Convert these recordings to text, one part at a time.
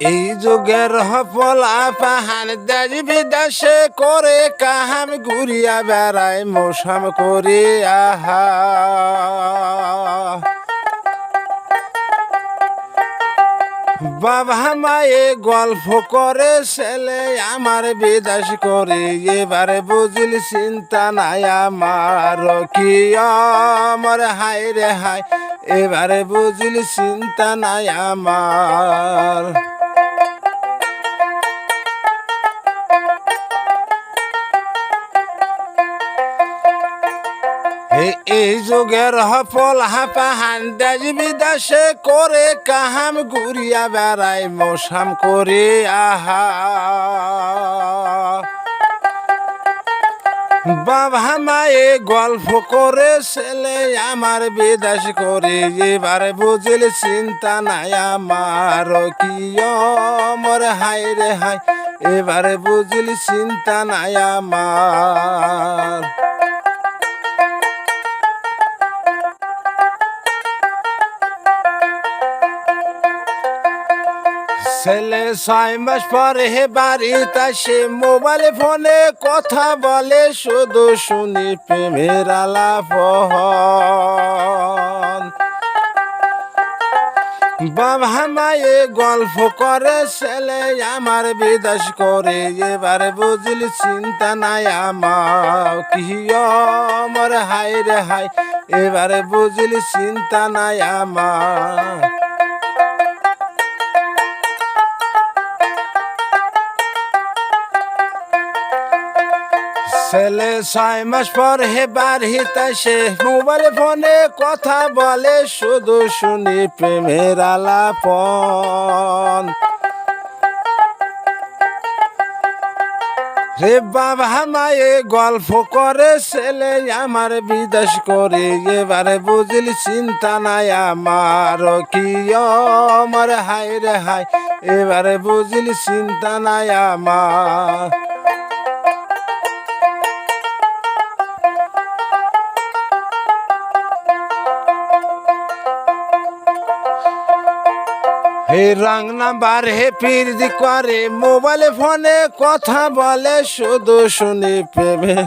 এই যুগের হপলা পাহান দেশ বিদেশে করে কাহাম ঘুরিয়া বেড়ায় মৌসাম করে আহা বাবা মায়ে গল্প করে ছেলে আমার বিদেশ করে, এবারে বুঝিল চিন্তা নাই আমার কি আমার হাই রে হাই এবারে বুঝিল চিন্তা নাই আমার। এই যুগের হফল হাপা হান্দাজ বিদাসে করে কাহাম ঘুরিয়া বেড়াই মশাম করে, আহা। বাবা মায়ে গল্প করে, ছেলে আমার বিদাস করে, এবার বুঝিল চিন্তা নাই আমার, কি মর হাই রে হাই এবারে বুঝিল চিন্তা নাই আমার। ছেলে ছয় মাস পরে হে বাড়িতে আসে, মোবাইল ফোনে কথা বলে, শুধু শুনি প্রেমের আলাপ। বাবা মায়ে গল্প করে, ছেলে আমার বিদেশ করে, এবার বুঝল চিন্তা নাই আমার, কি আমার হাই রে হাই এবারে বুঝল চিন্তা নাই আমার। ছেলে ছয় মাস পর হে বাড়িতে সে মোবাইল ফোনে কথা বলে, শুধু শুনি প্রেমের আলাপন। রে বাবা, মায়ে গল্প করে, ছেলে আমার বিদেশ করে। এবারে বুঝলি চিন্তা নাই আমার কি আমার হাই রে হাই এবারে বুঝলি চিন্তা নাই আমার। হে রং নাম্বার হে পিরদি করে, মোবাইল ফোনে কথা বলে, শুধু শুনি প্রেমের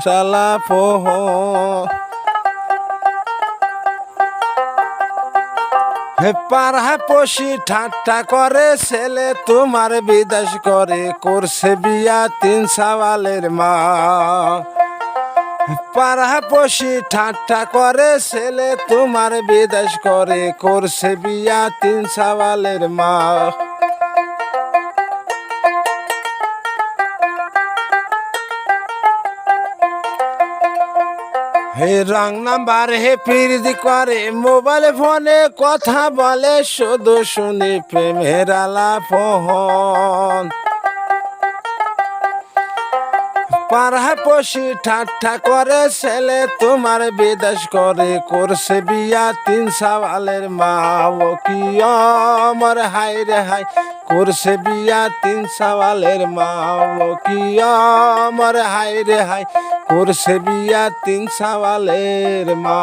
হে। পাড়া পশি ঠাট্টা করে, ছেলে তোমার বিদেশ করে, করছে বিয়া তিন সওয়ালের মা। পাড়া পশি ঠাট্টা করে ছেলে, তোমার বিদেশ করে করছে বিয়া তিন সওয়ালের মা। হে রং নাম্বার, হে পিরদি করে, মোবাইল ফোনে কথা বলে, শুধু শুনি প্রেমের আলাপ পাড়া পশি ঠাট্টা করে ছেলে, তোমার বিদেশ করে করছে বিয়া। তিন সওয়ালের মা, ও কি আমার হাই রে হাই করছে বিয়া তিন সওয়ালের মা, ও কি আমার হাই রে হাই করছে বিয়া তিন সওয়ালের মা।